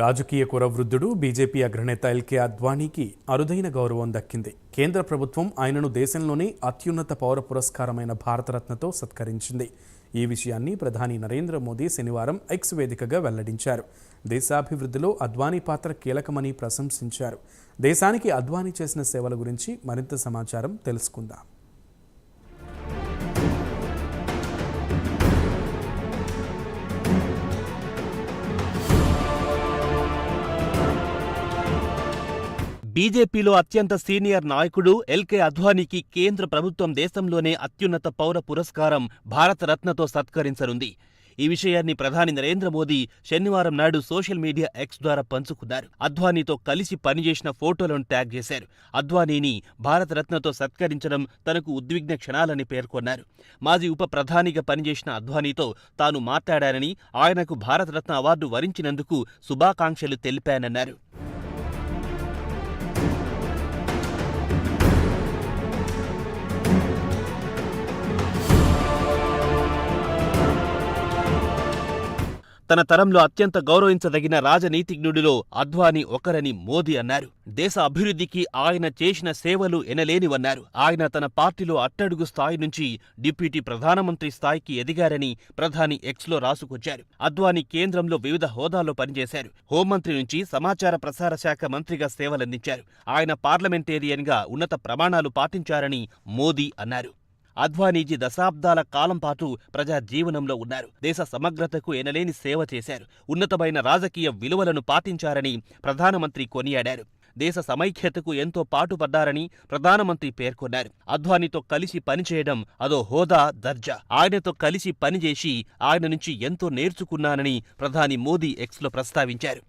రాజకీయ కురవృద్ధుడు బీజేపీ అగ్రనేత ఎల్కే అద్వానీకి అరుదైన గౌరవం దక్కింది. కేంద్ర ప్రభుత్వం ఆయనను దేశంలోనే అత్యున్నత పౌర పురస్కారమైన భారతరత్నతో సత్కరించింది. ఈ విషయాన్ని ప్రధాని నరేంద్ర మోదీ శనివారం ఎక్స్ వేదికగా వెల్లడించారు. దేశాభివృద్ధిలో అద్వానీ పాత్ర కీలకమని ప్రశంసించారు. దేశానికి అద్వానీ చేసిన సేవల గురించి మరింత సమాచారం తెలుసుకుందాం. బీజేపీలో అత్యంత సీనియర్ నాయకుడు ఎల్కే అద్వానీకి కేంద్ర ప్రభుత్వం దేశంలోనే అత్యున్నత పౌర పురస్కారం భారతరత్నతో సత్కరించనుంది. ఈ విషయాన్ని ప్రధాని నరేంద్ర మోదీ శనివారం నాడు సోషల్ మీడియా ఎక్స్ ద్వారా పంచుకున్నారు. అద్వానీతో కలిసి పనిచేసిన ఫోటోలను ట్యాగ్ చేశారు. అద్వానీని భారతరత్నతో సత్కరించడం తనకు ఉద్విగ్న క్షణాలని పేర్కొన్నారు. మాజీ ఉప ప్రధానిగా పనిచేసిన అద్వానీతో తాను మాట్లాడానని ఆయనకు భారతరత్న అవార్డు వరించినందుకు శుభాకాంక్షలు తెలిపానన్నారు. తన తరంలో అత్యంత గౌరవించదగిన రాజనీతిజ్ఞుడిలో అద్వానీ ఒకరని మోదీ అన్నారు. దేశ అభివృద్ధికి ఆయన చేసిన సేవలు ఎనలేనివన్నారు. ఆయన తన పార్టీలో అట్టడుగు స్థాయి నుంచి డిప్యూటీ ప్రధానమంత్రి స్థాయికి ఎదిగారని ప్రధాని ఎక్స్లో రాసుకొచ్చారు. అద్వానీ కేంద్రంలో వివిధ హోదాల్లో పనిచేశారు. హోంమంత్రి నుంచి సమాచార ప్రసార శాఖ మంత్రిగా సేవలందించారు. ఆయన పార్లమెంటేరియన్గా ఉన్నత ప్రమాణాలు పాటించారని మోదీ అన్నారు. అద్వానీజీ దశాబ్దాల కాలం పాటు ప్రజా జీవనంలో ఉన్నారు. దేశ సమగ్రతకు ఎనలేని సేవ చేశారు. ఉన్నతమైన రాజకీయ విలువలను పాటించారని ప్రధానమంత్రి కొనియాడారు. దేశ సమైక్యతకు ఎంతో పాటుపడ్డారని ప్రధానమంత్రి పేర్కొన్నారు. అద్వానీతో కలిసి పనిచేయడం అదో హోదా దర్జా. ఆయనతో కలిసి పనిచేసి ఆయన నుంచి ఎంతో నేర్చుకున్నానని ప్రధాని మోదీ ఎక్స్లో ప్రస్తావించారు.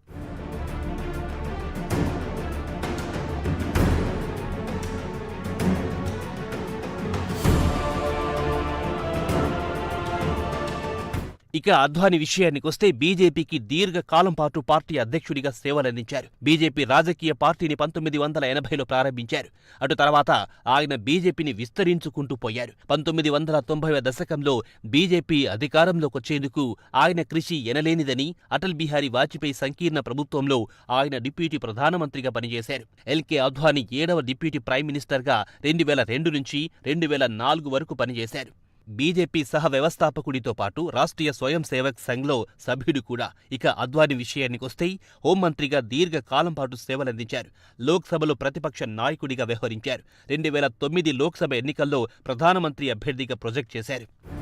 ఇక అద్వాని విషయానికొస్తే బీజేపీకి దీర్ఘకాలం పాటు పార్టీ అధ్యక్షుడిగా సేవలందించారు. బీజేపీ రాజకీయ పార్టీని పంతొమ్మిది వందల ఎనభైలో ప్రారంభించారు. అటు తర్వాత ఆయన బీజేపీని విస్తరించుకుంటూ పోయారు. పంతొమ్మిది వందల తొంభైవ దశకంలో బీజేపీ అధికారంలోకొచ్చేందుకు ఆయన కృషి ఎనలేనిదని అటల్ బిహారీ వాజ్పేయి సంకీర్ణ ప్రభుత్వంలో ఆయన డిప్యూటీ ప్రధానమంత్రిగా పనిచేశారు. ఎల్కే అద్వానీ ఏడవ డిప్యూటీ ప్రైమ్ మినిస్టర్గా రెండు వేల రెండు నుంచి రెండు వేల నాలుగు వరకు పనిచేశారు. బీజేపీ సహ వ్యవస్థాపకుడితో పాటు రాష్ట్రీయ స్వయం సేవక్ సంఘ్లో సభ్యుడు కూడా. ఇక అద్వాని విషయానికొస్తే హోంమంత్రిగా దీర్ఘకాలం పాటు సేవలందించారు. లోక్సభలో ప్రతిపక్ష నాయకుడిగా వ్యవహరించారు. రెండు వేల తొమ్మిది లోక్సభ ఎన్నికల్లో ప్రధానమంత్రి అభ్యర్థిగా ప్రొజెక్ట్ చేశారు.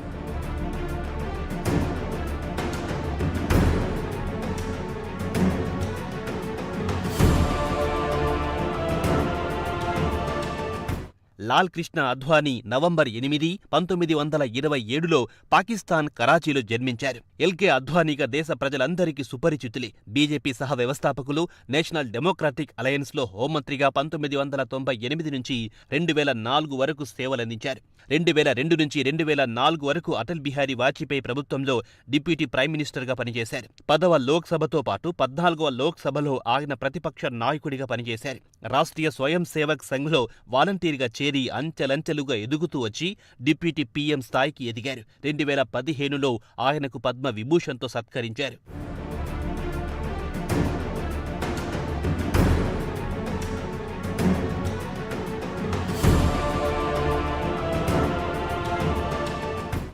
లాల్ కృష్ణ అద్వానీ నవంబర్ ఎనిమిది పంతొమ్మిది వందల ఇరవై ఏడులో పాకిస్తాన్ కరాచీలో జన్మించారు. ఎల్కే అద్వానీగా దేశ ప్రజలందరికీ సుపరిచితులే. బీజేపీ సహ వ్యవస్థాపకులు నేషనల్ డెమోక్రాటిక్ అలయన్స్లో హోంమంత్రిగా పంతొమ్మిది వందల తొంభై ఎనిమిది నుంచి రెండు వేల నాలుగు వరకు సేవలందించారు. రెండు వేల రెండు నుంచి రెండు వేల నాలుగు వరకు అటల్ బిహారీ వాజ్పేయి ప్రభుత్వంలో డిప్యూటీ ప్రైమ్ మినిస్టర్గా పనిచేశారు. పదవ లోక్సభతో పాటు పద్నాలుగవ లోక్సభలో ఆయన ప్రతిపక్ష నాయకుడిగా పనిచేశారు. రాష్ట్రీయ స్వయం సేవక్ సంఘ్లో వాలంటీర్గా చేరి అంచెలంచెలుగా ఎదుగుతూ వచ్చి డిప్యూటీ పీఎం స్థాయికి ఎదిగారు. రెండు వేల పదిహేనులో ఆయనకు పద్మ విభూషణ్తో సత్కరించారు.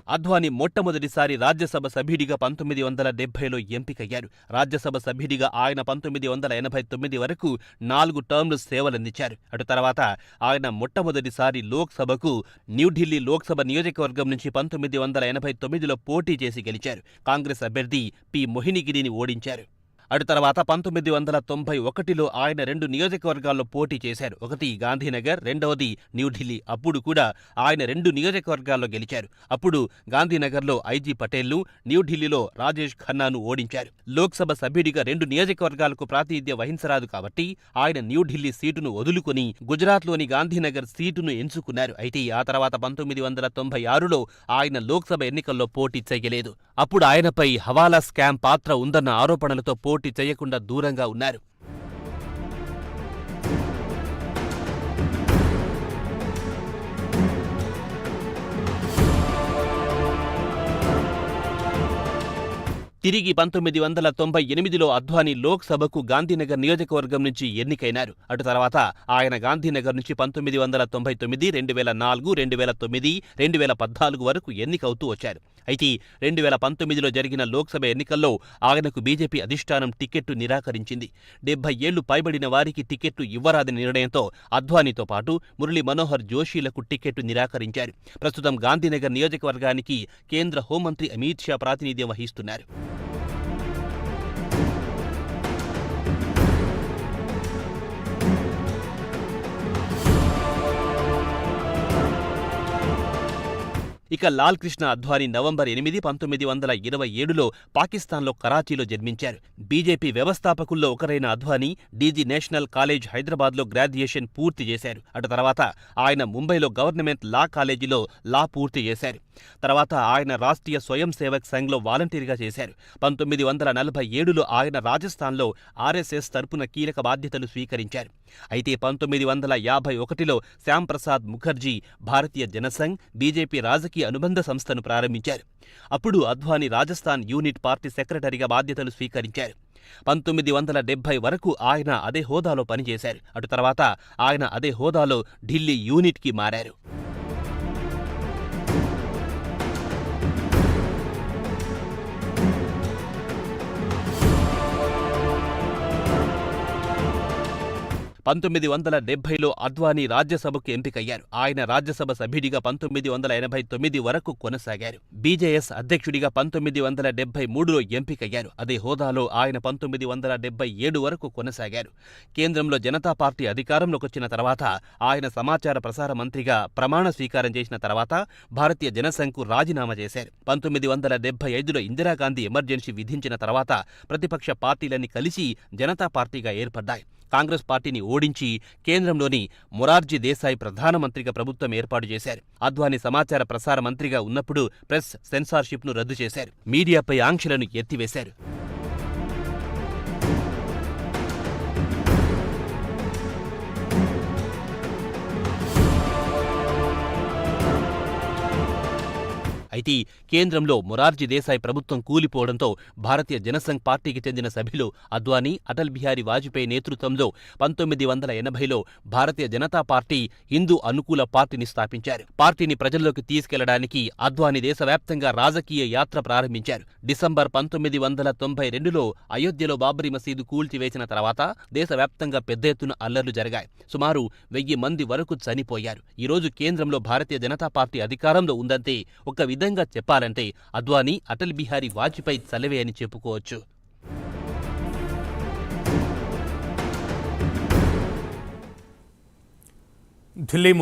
అద్వానీ మొట్టమొదటిసారి రాజ్యసభ సభ్యుడిగా పంతొమ్మిది వందల డెబ్బైలో ఎంపికయ్యారు. రాజ్యసభ సభ్యుడిగా ఆయన పంతొమ్మిది వందల ఎనభై తొమ్మిది వరకు నాలుగు టర్మ్లు సేవలందించారు. అటు తర్వాత ఆయన మొట్టమొదటిసారి లోక్సభకు న్యూఢిల్లీ లోక్సభ నియోజకవర్గం నుంచి పంతొమ్మిది వందల ఎనభై తొమ్మిదిలో పోటీ చేసి గెలిచారు. కాంగ్రెస్ అభ్యర్థి పి. మొహినిగిరిని ఓడించారు. అటు తర్వాత పంతొమ్మిది వందల తొంభై ఒకటిలో ఆయన రెండు నియోజకవర్గాల్లో పోటీ చేశారు. ఒకటి గాంధీనగర్ రెండవది న్యూఢిల్లీ అప్పుడు కూడా ఆయన రెండు నియోజకవర్గాల్లో గెలిచారు. అప్పుడు గాంధీనగర్లో ఐజీ పటేల్ను న్యూఢిల్లీలో రాజేష్ ఖన్నాను ఓడించారు. లోక్సభ సభ్యుడిగా రెండు నియోజకవర్గాలకు ప్రాతినిధ్యం వహించరాదు కాబట్టి ఆయన న్యూఢిల్లీ సీటును వదులుకొని గుజరాత్లోని గాంధీనగర్ సీటును ఎంచుకున్నారు. అయితే ఆ తర్వాత పంతొమ్మిది వందల తొంభై ఆరులో ఆయన లోక్సభ ఎన్నికల్లో పోటీ చేయలేదు. అప్పుడు ఆయనపై హవాలా స్కామ్ పాత్ర ఉందన్న ఆరోపణలతో పోటీ చేయకుండా దూరంగా ఉన్నారు. తిరిగి పంతొమ్మిది వందల తొంభై ఎనిమిదిలో అద్వానీ లోక్సభకు గాంధీనగర్ నియోజకవర్గం నుంచి ఎన్నికైనారు. అటు తర్వాత ఆయన గాంధీనగర్ నుంచి పంతొమ్మిది వందల తొంభై తొమ్మిది రెండు వేల నాలుగు రెండు వేల తొమ్మిది రెండు వేల పద్నాలుగు వరకు ఎన్నికవుతూ వచ్చారు. అయితే రెండు వేల పంతొమ్మిదిలో జరిగిన లోక్సభ ఎన్నికల్లో ఆయనకు బీజేపీ అధిష్టానం టికెట్టు నిరాకరించింది. డెబ్బై ఏళ్ళు పైబడిన వారికి టికెట్టు ఇవ్వరాదని నిర్ణయంతో అద్వానీతో పాటు మురళీ మనోహర్ జోషీలకు టికెట్టు నిరాకరించారు. ప్రస్తుతం గాంధీనగర్ నియోజకవర్గానికి కేంద్ర హోంమంత్రి అమిత్ షా ప్రాతినిధ్యం వహిస్తున్నారు. ఇక లాల్ కృష్ణ అద్వానీ నవంబర్ ఎనిమిది పంతొమ్మిది వందల ఇరవై ఏడులో పాకిస్తాన్లో కరాచీలో జన్మించారు. బీజేపీ వ్యవస్థాపకుల్లో ఒకరైన Advani D G national college హైదరాబాద్లో గ్రాడ్యుయేషన్ పూర్తి చేశారు. అటు తర్వాత ఆయన ముంబైలో గవర్నమెంట్ లా కాలేజీలో లా పూర్తి చేశారు. తర్వాత ఆయన రాష్ట్రీయ స్వయం సేవక్ సంఘ్లో వాలంటీర్గా చేశారు. పంతొమ్మిది వందల నలభై ఏడులో ఆయన రాజస్థాన్లో ఆర్ఎస్ఎస్ తరపున కీలక బాధ్యతలు స్వీకరించారు. అయితే పంతొమ్మిది వందల యాభై ఒకటిలో శ్యాంప్రసాద్ ముఖర్జీ భారతీయ జనసంఘ్ బీజేపీ రాజకీయ అనుబంధ సంస్థను ప్రారంభించారు. అప్పుడు అద్వానీ రాజస్థాన్ యూనిట్ పార్టీ సెక్రటరీగా బాధ్యతలు స్వీకరించారు. పంతొమ్మిది వందల డెబ్బై వరకు ఆయన అదే హోదాలో పనిచేశారు. అటు తర్వాత ఆయన అదే హోదాలో ఢిల్లీ యూనిట్కి మారారు. పంతొమ్మిది వందల డెబ్బైలో అద్వానీ రాజ్యసభకు ఎంపికయ్యారు. ఆయన రాజ్యసభ సభ్యుడిగా పంతొమ్మిది వందల ఎనభై తొమ్మిది వరకు కొనసాగారు. బీజేఎస్ అధ్యక్షుడిగా పంతొమ్మిది వందల డెబ్బై మూడులో ఎంపికయ్యారు. అదే హోదాలో ఆయన పంతొమ్మిది వందల డెబ్బై ఏడు వరకు కొనసాగారు. కేంద్రంలో జనతా పార్టీ అధికారంలోకి వచ్చిన తర్వాత ఆయన సమాచార ప్రసార మంత్రిగా ప్రమాణ స్వీకారం చేసిన తర్వాత భారతీయ జనసంఘ్కు రాజీనామా చేశారు. పంతొమ్మిది వందల డెబ్బై ఐదులో ఇందిరాగాంధీ ఎమర్జెన్సీ విధించిన తర్వాత ప్రతిపక్ష పార్టీలన్నీ కలిసి జనతా పార్టీగా ఏర్పడ్డాయి. కాంగ్రెస్ పార్టీని ఓడించి కేంద్రంలోని మొరార్జీ దేశాయ్ ప్రధానమంత్రిగా ప్రభుత్వం ఏర్పాటు చేశారు. అద్వానీ సమాచార ప్రసార మంత్రిగా ఉన్నప్పుడు ప్రెస్ సెన్సార్షిప్ను రద్దు చేశారు. మీడియాపై ఆంక్షలను ఎత్తివేశారు. అయితే కేంద్రంలో మొరార్జీ దేశాయ్ ప్రభుత్వం కూలిపోవడంతో భారతీయ జనసంఘ్ పార్టీకి చెందిన సభ్యులు అద్వానీ అటల్ బిహారీ వాజ్పేయి నేతృత్వంలో పంతొమ్మిది వందల ఎనభైలో భారతీయ జనతా పార్టీ హిందూ అనుకూల పార్టీని స్థాపించారు. పార్టీని ప్రజల్లోకి తీసుకెళ్ళడానికి అద్వానీ దేశవ్యాప్తంగా రాజకీయ యాత్ర ప్రారంభించారు. డిసెంబర్ పంతొమ్మిది వందల తొంభై రెండులో అయోధ్యలో బాబ్రీ మసీదు కూల్చివేసిన తర్వాత దేశవ్యాప్తంగా పెద్ద ఎత్తున అల్లర్లు జరిగాయి. సుమారు వెయ్యి మంది వరకు చనిపోయారు. ఈరోజు కేంద్రంలో భారతీయ జనతా పార్టీ అధికారంలో ఉందంటే ఒక విధంగా చెప్పాలంటే అద్వానీ అటల్ బిహారీ వాజ్పేయి చలవే అని చెప్పుకోవచ్చు. ఢిల్లీ